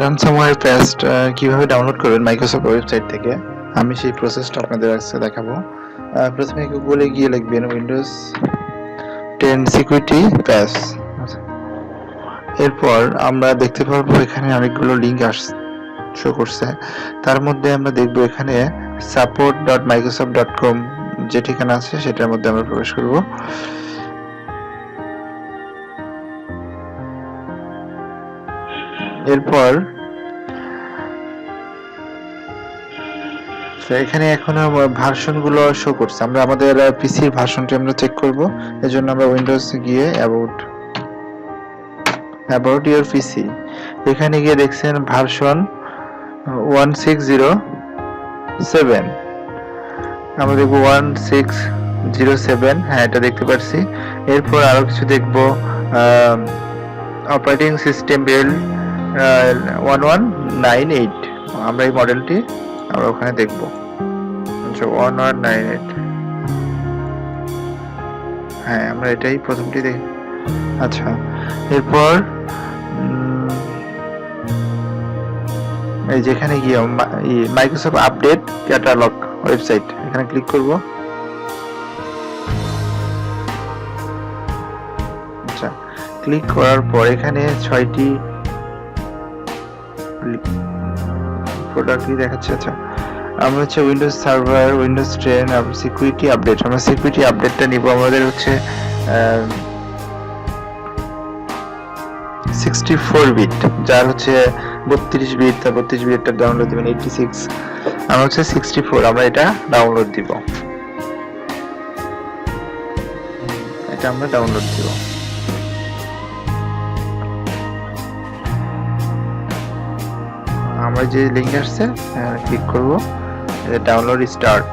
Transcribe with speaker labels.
Speaker 1: রানসামওয়্যার পেস্ট কীভাবে ডাউনলোড করবেন মাইক্রোসফট ওয়েবসাইট থেকে? আমি সেই প্রসেসটা আপনাদের আজকে দেখাবো। প্রথমে গুগলে গিয়ে লিখবেন উইন্ডোজ টেন সিকিউরিটি প্যাস এরপর আমরা দেখতে পারব এখানে অনেকগুলো লিঙ্ক আস শো করছে। তার মধ্যে আমরা দেখব এখানে support dot Microsoft dot com যে ঠিকানা আছে, সেটার মধ্যে আমরা প্রবেশ করব। এরপর তো এখানে এখন ভার্সনগুলো শো করছে। আমরা আমাদের পিসির ভার্সনটি আমরা চেক করব। এজন্য আমরা উইন্ডোজ গিয়ে অ্যাবাউট অ্যাবাউট ইউর পিসি এখানে গিয়ে দেখছেন version one six zero seven আমরা দেখব ওয়ান সিক্স জিরো সেভেন হ্যাঁ এটা দেখতে পাচ্ছি এরপর আরও কিছু দেখব operating system build one one nine eight আমরা এই মডেলটি আমরা ওখানে দেখব। আচ্ছা ওয়ান ওয়ান নাইন এইট হ্যাঁ আমরা এটাই প্রথমটি দেখ। আচ্ছা এরপর এই যেখানে গিয়ে মাইক্রোসফট আপডেট ক্যাটালগ ওয়েবসাইট এখানে ক্লিক করব। আচ্ছা ক্লিক করার পর এখানে ছয়টি প্রোডাক্ট দেখাচ্ছে? আচ্ছা আমরা হচ্ছে Windows server Windows ten security update আমরা সিকিউরিটি আপডেটটা নিব। আমাদের হচ্ছে সিক্সটি ফোর বিট যার হচ্ছে বত্রিশ বিট তার বত্রিশ বিটটা ডাউনলোড দিবেন এইটটি সিক্স আমরা হচ্ছে সিক্সটি ফোর আমরা এটা ডাউনলোড দিব। এটা আমরা ডাউনলোড দিব। আমরা যে লিঙ্ক আসছে ক্লিক করব। Download start